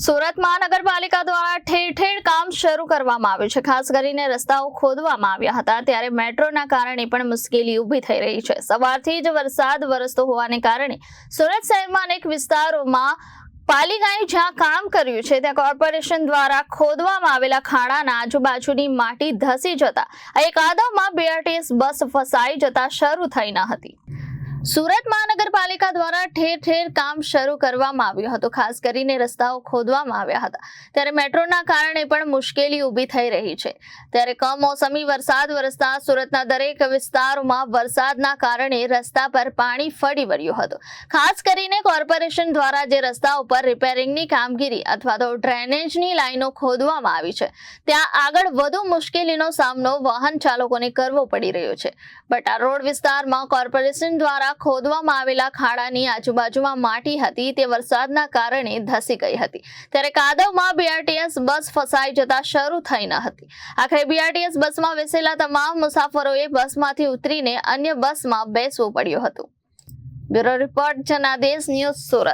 સુરત મહાનગરપાલિકા દ્વારા ઠેર ઠેર કામ શરૂ કરવામાં આવ્યું છે. ખાસ કરીને રસ્તાઓ ખોદવામાં આવ્યા હતા. ત્યારે મેટ્રોના કારણે પણ મુશ્કેલી ઊભી થઈ રહી છે. સવારથી જ વરસાદ વરસતો હોવાને કારણે સુરત શહેરમાં અનેક વિસ્તારોમાં પાલિકાએ જ્યાં કામ કર્યું છે, ત્યાં કોર્પોરેશન દ્વારા ખોદવામાં આવેલા ખાડાના આજુબાજુની માટી ધસી જતા, એક આદમમાં બીઆરટીએસ બસ ફસાઈ જતા શરૂ થઈ ન હતી. સુરત મહાનગરપાલિકા દ્વારા ઠેર ઠેર કામ શરૂ કરવામાં આવ્યું હતું. ખાસ કરીને રસ્તાઓ ખોદવામાં આવ્યા હતા. ત્યારે મેટ્રોના કારણે પણ મુશ્કેલી ઊભી થઈ રહી છે. ત્યારે કમોસમી વરસાદ વરસતા સુરતના દરેક વિસ્તારોમાં વરસાદના કારણે રસ્તા પર પાણી ફરી વળ્યું હતું. ખાસ કરીને કોર્પોરેશન દ્વારા જે રસ્તા ઉપર રિપેરિંગની કામગીરી અથવા તો ડ્રેનેજની લાઈનો ખોદવામાં આવી છે, ત્યાં આગળ વધુ મુશ્કેલીનો સામનો વાહન ચાલકોને કરવો પડી રહ્યો છે. બટા રોડ વિસ્તારમાં કોર્પોરેશન દ્વારા ખોદવામાં આવેલા ખાડાની આજુબાજુમાં માટી હતી. તે વરસાદના કારણે ધસી ગઈ હતી. ત્યારે કાદવમાં બીઆરટીએસ બસ ફસાઈ જતા શરૂ થઈ ન હતી. આખરે બીઆરટીએસ બસમાં બેસેલા તમામ મુસાફરોએ બસમાંથી ઉતરીને અન્ય બસમાં બેસવું પડ્યું હતું. Bureau report Janadesh news Surat.